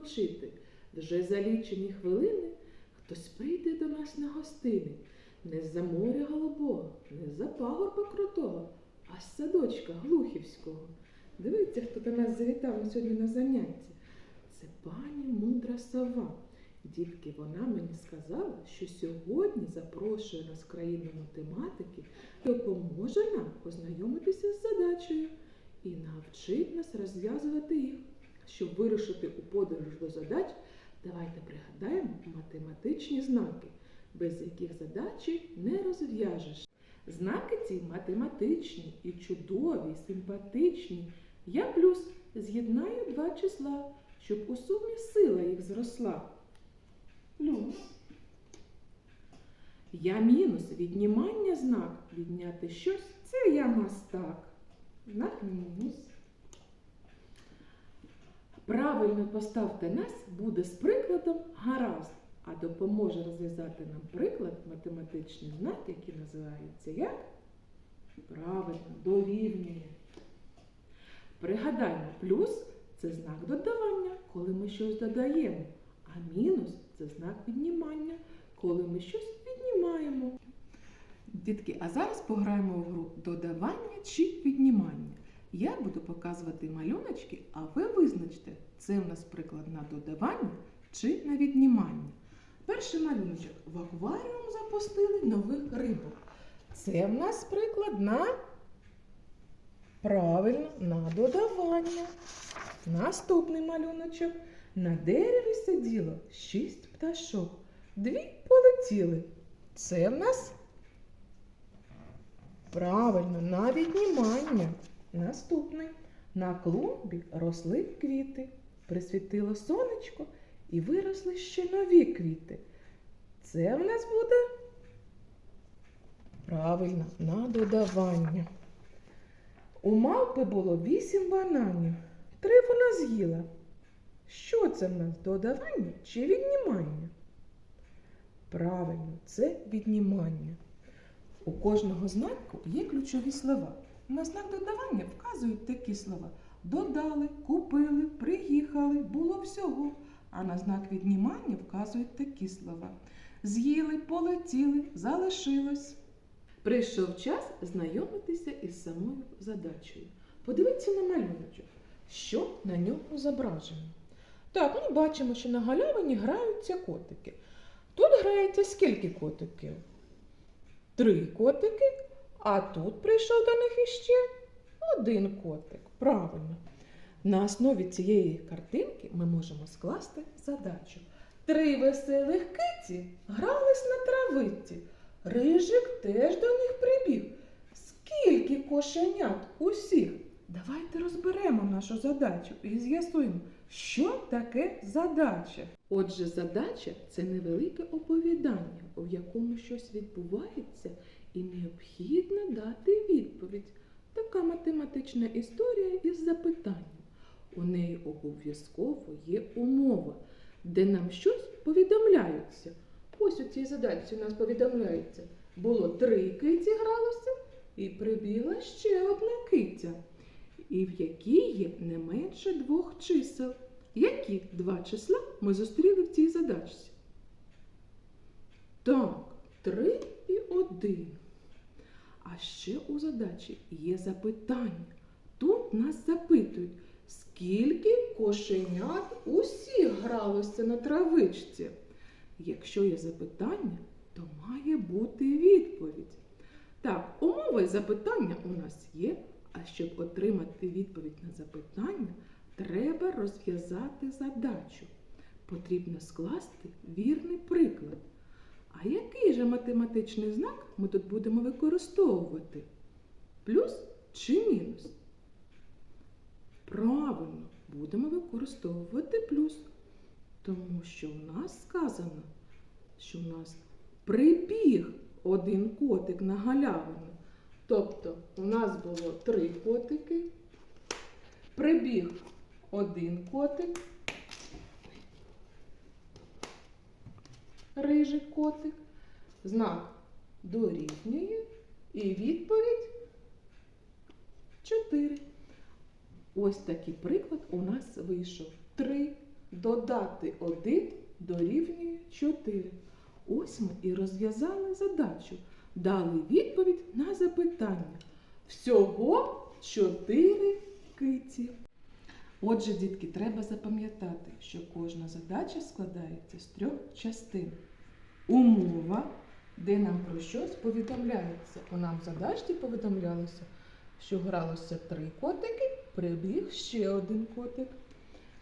відпочити. Вже за лічені хвилини хтось прийде до нас на гостини. Не з-за моря голубого, не з-за пагорба крутого, а з садочка Глухівського. Дивіться, хто до нас завітав сьогодні на заняття. Це пані мудра сова. Дітки, вона мені сказала, що сьогодні запрошує нас країну математики, допоможе нам познайомитися з задачею і навчить нас розв'язувати їх. Щоб вирушити у подорож до задач, давайте пригадаємо математичні знаки, без яких задачі не розв'яжеш. Знаки ці математичні і чудові, симпатичні. Я плюс з'єднаю два числа, щоб у сумі сила їх зросла. Плюс. Я мінус віднімання знак. Відняти щось це я мастак. Знак мінус. Правильно поставте нас буде з прикладом гаразд, а допоможе розв'язати нам приклад математичний знак, який називається як? Правильно, дорівнює. Пригадаймо, плюс це знак додавання, коли ми щось додаємо, а мінус це знак віднімання, коли ми щось віднімаємо. Дітки, а зараз пограємо в гру додавання чи віднімання. Я буду показувати малюночки, а ви визначте, це в нас приклад на додавання чи на віднімання. Перший малюночок в акваріум запустили нових рибок. Це в нас приклад на правильно на додавання. Наступний малюночок. На дереві сиділо шість пташок. Дві полетіли. Це в нас правильно на віднімання. Наступний. На клумбі росли квіти. Присвітило сонечко і виросли ще нові квіти. Це в нас буде правильно на додавання. У мавпи було вісім бананів. Три вона з'їла. Що це в нас додавання чи віднімання? Правильно, це віднімання. У кожного знаку є ключові слова. На знак додавання вказують такі слова: додали, купили, приїхали, було всього. А на знак віднімання вказують такі слова: з'їли, полетіли, залишилось. Прийшов час знайомитися із самою задачею. Подивіться на малюночок, що на ньому зображено. Так, ми бачимо, що на галявині граються котики. Тут грається скільки котиків? Три котики, а тут прийшов до них іще один котик. Правильно. На основі цієї картинки ми можемо скласти задачу. Три веселих киті грались на травиці. Рижик теж до них прибіг. Скільки кошенят усіх? Давайте розберемо нашу задачу і з'ясуємо, що таке задача. Отже, задача це невелике оповідання, у якому щось відбувається, і необхідно дати відповідь. Така математична історія із запитанням. У неї обов'язково є умова, де нам щось повідомляється. Ось у цій задачі у нас повідомляється. Було три киті гралося, і прибігла ще одна китя, і в якій є не менше двох чисел. Які два числа ми зустріли в цій задачці? Так, три і один. А ще у задачі є запитання. Тут нас запитують, скільки кошенят усіх гралося на травичці. Якщо є запитання, то має бути відповідь. Так, умови запитання у нас є, а щоб отримати відповідь на запитання, треба розв'язати задачу. Потрібно скласти вірний приклад. А який же математичний знак ми тут будемо використовувати? Плюс чи мінус? Правильно, будемо використовувати плюс. Тому що в нас сказано, що в нас прибіг один котик на галявину. Тобто у нас було три котики, прибіг один котик, рижий котик, знак дорівнює і відповідь 4. Ось такий приклад у нас вийшов. Три Додати 1 дорівнює 4. Ось ми і розв'язали задачу. Дали відповідь на запитання. Всього 4 киті. Отже, дітки, треба запам'ятати, що кожна задача складається з трьох частин. Умова, де нам про щось повідомляється. У нам в задачці повідомлялося, що гралося три котики, прибіг ще один котик.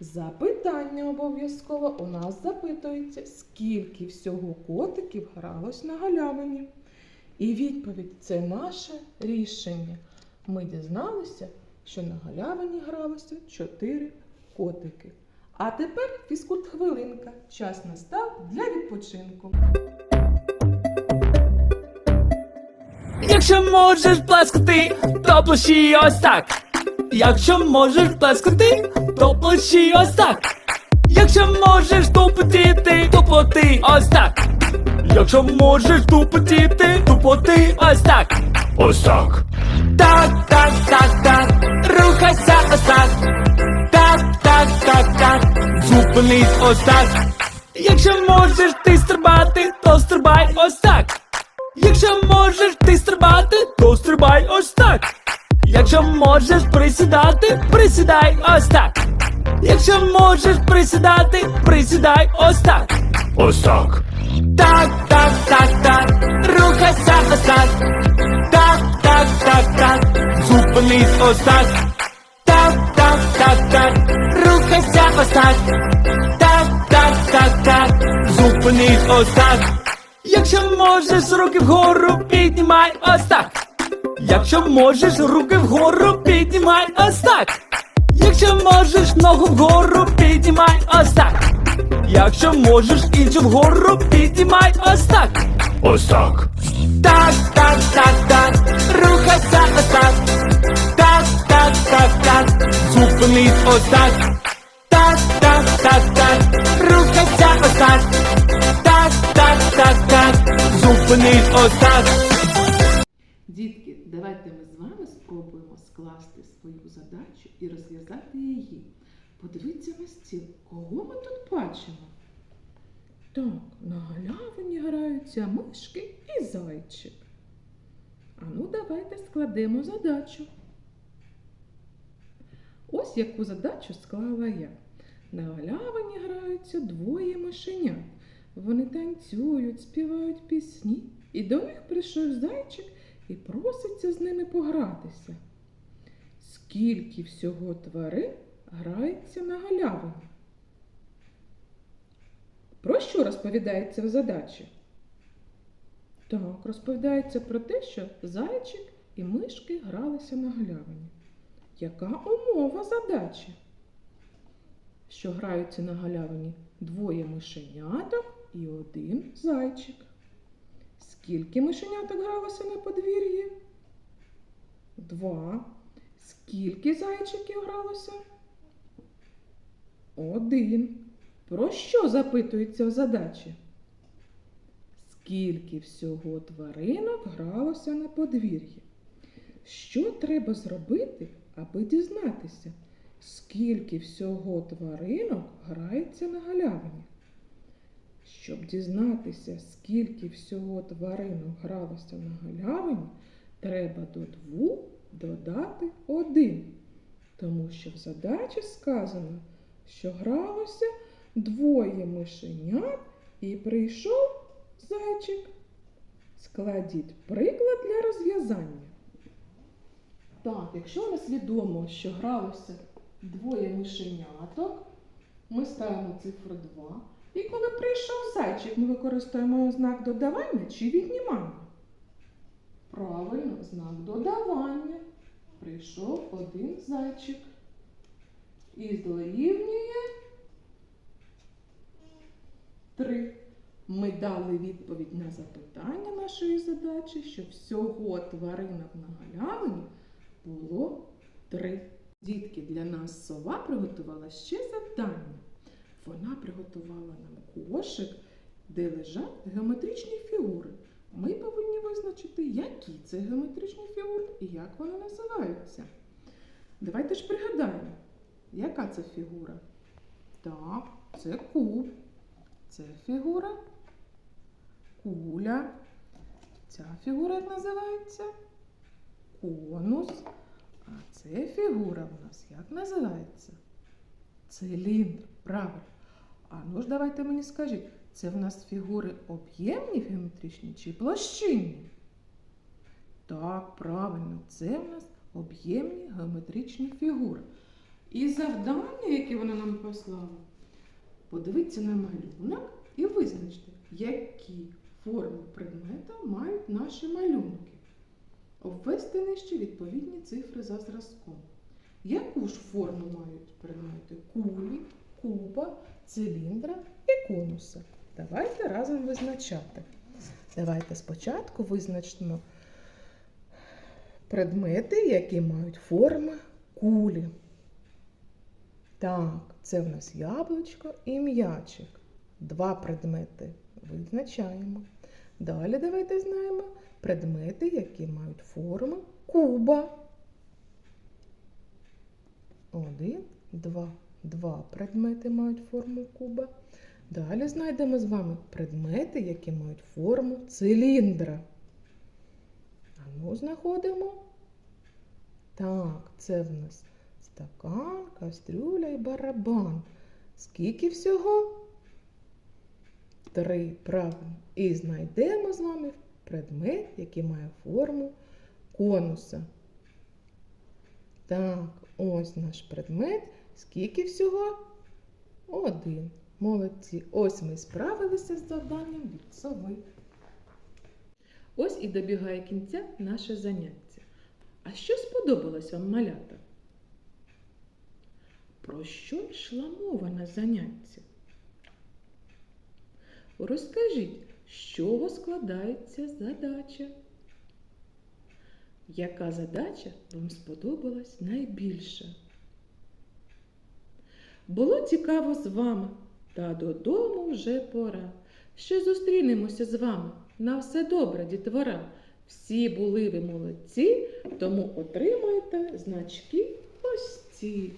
Запитання обов'язково у нас запитується, скільки всього котиків гралось на галявині. І відповідь це наше рішення. Ми дізналися, що на галявині гралося чотири котики. А тепер фізкульт хвилинка. Час настав для відпочинку. Якщо можеш плескати, то плещи ось так. Якщо можеш плескати, то плещи ось так. Якщо можеш тупотіти, тупоти ось так. Якщо можеш тупотіти, тупоти ось так. Ось так. Так, так, так, так. Рухайся ось так. Так, так, так, так. Зупинись ось так. Якщо можеш ти стрибати, то стрибай ось так. Якщо можеш ти стрибати, то стрибай ось так. Якщо можеш присідати, присідай ось так. Якщо можеш присідати, присідай ось так. Ось так. Так, так, так, так. Рухайся ось так. Так, так, так, так. Зупинись ось так. Зупинись ось так. Якщо можеш руки вгору, піднімай ось так. Якщо можеш руки вгору, піднімай ось так. Якщо можеш ногу вгору, піднімай ось так. Якщо можеш іншу вгору, піднімай ось так. Ось так. Так, так, так, так. Рухайся ось так. Так, так, так, так. Зупинись ось так. Так, так, так, так. Рухайся ось так. Зупинись ось так. Дітки, давайте ми з вами спробуємо скласти свою задачу і розв'язати її. Подивіться на стіл, кого ми тут бачимо? Так, на галявині граються мишки і зайчик. А ну давайте складемо задачу. Ось яку задачу склала я. На галявині граються двоє мишенят. Вони танцюють, співають пісні, і до них прийшов зайчик і проситься з ними погратися. Скільки всього тварин грається на галявині? Про що розповідається в задачі? Так, розповідається про те, що зайчик і мишки гралися на галявині. Яка умова задачі? Що граються на галявині двоє мишеняток і один зайчик. Скільки мишеняток гралося на подвір'ї? Два. Скільки зайчиків гралося? Один. Про що запитується в задачі? Скільки всього тваринок гралося на подвір'ї? Що треба зробити, аби дізнатися, скільки всього тваринок грається на галявині? Щоб дізнатися, скільки всього тваринок гралося на галявині, треба до двох додати один. Тому що в задачі сказано, що гралося двоє мишенят і прийшов зайчик. Складіть приклад для розв'язання. Так, якщо у нас відомо, що гралося двоє мишеняток, ми ставимо цифру 2. І коли прийшов зайчик, ми використовуємо знак додавання чи віднімання. Правильно, знак додавання. Прийшов один зайчик. І дорівнює 3. Ми дали відповідь на запитання нашої задачі, що всього тваринок на галявині було 3. Дітки, для нас сова приготувала ще завдання. Приготувала нам кошик, де лежать геометричні фігури. Ми повинні визначити, які це геометричні фігури і як вони називаються. Давайте ж пригадаємо, яка це фігура. Так, це куб. Це фігура. Куля. Ця фігура як називається? Конус. А це фігура в нас як називається? Циліндр. Правильно. А ну ж давайте мені скажіть, це в нас фігури об'ємні геометричні чи площинні? Так, правильно, це в нас об'ємні геометричні фігури. І завдання, яке вона нам послала, подивіться на малюнок і визначте, які форми предмета мають наші малюнки. Обвести нижче відповідні цифри за зразком. Яку ж форму мають предмети кулі, куба, циліндра і конуса? Давайте разом визначати. Давайте спочатку визначимо предмети, які мають форми кулі. Так, це в нас яблучко і м'ячик. Два предмети визначаємо. Далі давайте знаємо предмети, які мають форму куба. Один, два. Два предмети мають форму куба. Далі знайдемо з вами предмети, які мають форму циліндра. А ну, знаходимо. Так, це в нас стакан, кастрюля і барабан. Скільки всього? Три, правильно. І знайдемо з вами предмет, який має форму конуса. Так, ось наш предмет. Скільки всього? Один. Молодці. Ось ми справилися з завданням від сови. Ось і добігає кінця наше заняття. А що сподобалось вам малята? Про що йшла мова на занятті? Розкажіть, з чого складається задача? Яка задача вам сподобалась найбільше? Було цікаво з вами, та додому вже пора. Ще зустрінемося з вами. На все добре, дітвора. Всі були ви молодці, тому отримайте значки ось ці.